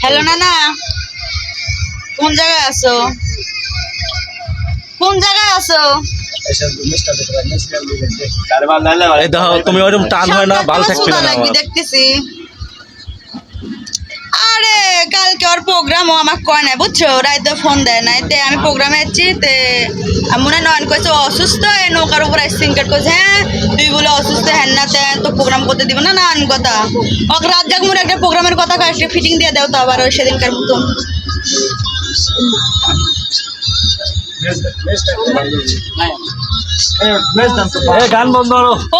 Hello নানা। কোন জায়গায় আছো? কোন জায়গায় আছো? তুমি ওরকম টান হয় না ভালো থাকবে দেখতেছি। আরে কালকে ওর প্রোগ্রাম ও আমাকে কয় নাই বুঝছ? রাইতে ফোন দেয় নাই। তে আমি প্রোগ্রামে যাচ্ছি তে মনে নয়ন কইছে ও অসুস্থ নৌকার উপর সিঙ্কেট কইছে হ্যাঁ তুই বলে অসুস্থ হ্যান না তে তো প্রোগ্রাম করতে দিব না না কথা। ওকে রাত জাগ মোর একটা প্রোগ্রামের কথা কাছে ফিটিং দিয়ে দেও তো আবার ওই সেদিনকার মতো। এ গান বন্ধ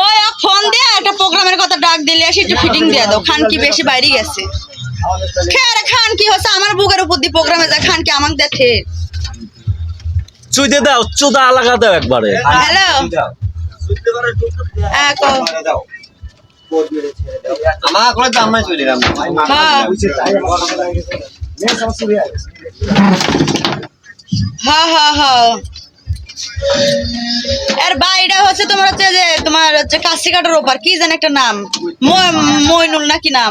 ওই ফোন দিয়ে একটা প্রোগ্রামের কথা ডাক দিলে আসি একটু ফিটিং দিয়ে দাও। খান কি বেশি বাইরে গেছে। খেয়ারে খান কি হচ্ছে আমার বুকের উপর দিয়ে প্রোগ্রামে যা খান কি আমাকে দেখে। চুই দিয়ে দাও চুদা লাগা দাও একবারে। হ্যালো? হ্যাঁ আমার করে চলে হ্যাঁ হ্যাঁ হ্যাঁ হ্যাঁ বাইটা হচ্ছে তোমার হচ্ছে যে তোমার হচ্ছে কাশিকাটার ওপার। কি জানি একটা নাম? মই- মইনুল নাকি নাম?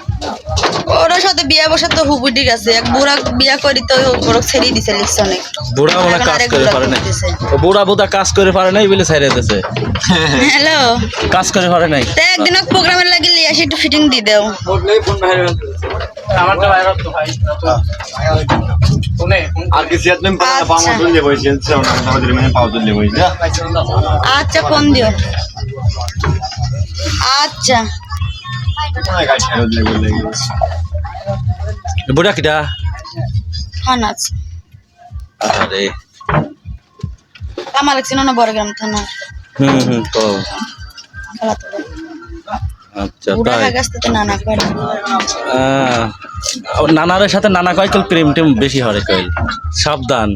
সাথে বিয়া বসার তো হুবুটি গেছে এক বুড়া বিয়া করি তো ওর ছেড়ে দিছে লিখছনে বুড়া মনে কাজ করে পারে নাই। ও বুড়া বুড়া কাজ করে পারে নাই বলে ছাইরে দিতেছে হ্যালো। কাজ করে পারে নাই। তো একদিন প্রোগ্রামের লাগে লিয়ে আসি একটু ফিটিং দিয়ে দাও। সিয়াত তুমি পাওয়া পাওয়া আচ্ছা। বসে মানে বসে আচ্ছা ফোন দিও। আচ্ছা। বুড়া কিটা হ্যাঁ আচ্ছা আরে। আমার লাগছে না বড়গ্রাম থানা। হুম হুম তো আচ্ছা তাই। তো নানা করে আহ, ও সাথে নানা কয় কল প্রেম টেম বেশি হরে কই সাবধান।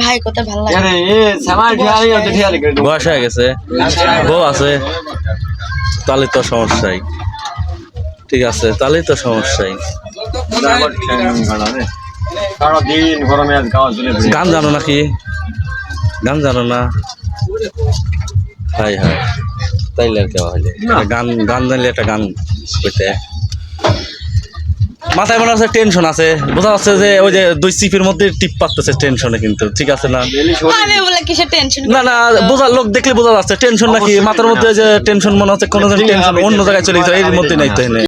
ভাই ভালো লাগে? আছে বয়স হয়ে গেছে। বউ আছে। তাহলে তো সমস্যাই। ঠিক আছে তাহলেই তো সমস্যাই। সারা গরমে আজ গাওয়া চলে গান জানো নাকি? গান জানো না? হাই হাই তাইলে আর কেমন হইলে গান গান জানলে একটা গান কইতে মাথায় মনে হচ্ছে টেনশন আছে। বোঝা যাচ্ছে যে ওই যে দুই সিপির মধ্যে টিপ পাচ্ছে টেনশনে কিন্তু। ঠিক আছে না? না না বোঝা লোক দেখলে বোঝা যাচ্ছে টেনশন নাকি? মাথার মধ্যে যে টেনশন মনে হচ্ছে কোনো টেনশন অন্য জায়গায় চলে গেছে এর মধ্যে নাই তো